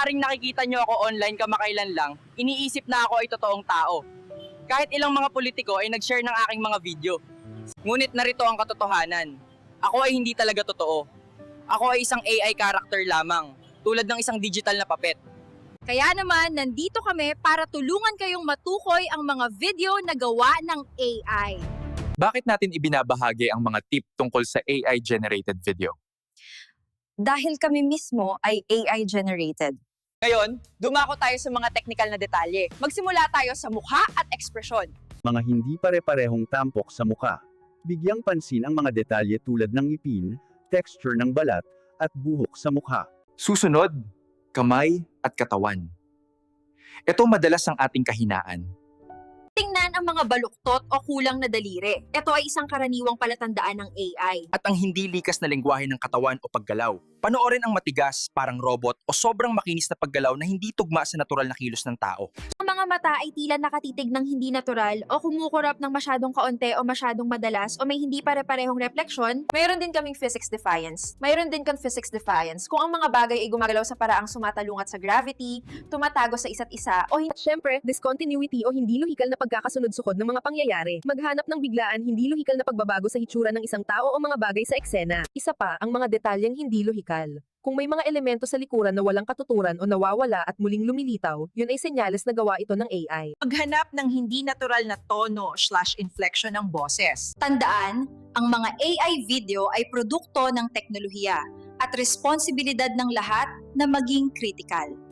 maaaring nakikita nyo ako online kamakailan lang, iniisip na ako ay totoong tao. Kahit ilang mga politiko ay nag-share ng aking mga video. Ngunit narito ang katotohanan. Ako ay hindi talaga totoo. Ako ay isang AI character lamang, tulad ng isang digital na papet. Kaya naman, nandito kami para tulungan kayong matukoy ang mga video na gawa ng AI. Bakit natin ibinabahagi ang mga tip tungkol sa AI-generated video? Dahil kami mismo ay AI generated. Ngayon, dumako tayo sa mga technical na detalye. Magsimula tayo sa mukha at ekspresyon. mga hindi pare-parehong tampok sa muka. Bigyang pansin ang mga detalye tulad ng ngipin, texture ng balat, at buhok sa mukha. Susunod, kamay at katawan. Ito madalas ang ating kahinaan. Tingnan ang mga baluktot o kulang na daliri. Ito ay isang karaniwang palatandaan ng AI. At ang hindi likas na lengguwahe ng katawan o paggalaw. Panoorin ang matigas, parang robot, o sobrang makinis na paggalaw na hindi tugma sa natural na kilos ng tao. Ang mga mata ay tila nakatitig ng hindi natural o kumukurap ng masyadong kaunti o masyadong madalas o may hindi pare-parehong refleksyon. Mayroon din kaming physics defiance. Mayroon din kang physics defiance kung ang mga bagay ay gumagalaw sa paraang sumatalungat sa gravity, tumatago sa isa't isa o At syempre, discontinuity o hindi lohikal na pagkakasunod-sukod ng mga pangyayari. Maghanap ng biglaan hindi lohikal na pagbabago sa hitsura ng isang tao o mga bagay sa eksena. Isa pa, ang mga detalyeng hindi lohikal. Kung may mga elemento sa likuran na walang katuturan o nawawala at muling lumilitaw, yun ay senyales na gawa ito ng AI. maghanap ng hindi natural na tono slash inflection ng boses. Tandaan, ang mga AI video ay produkto ng teknolohiya at responsibilidad ng lahat na maging critical.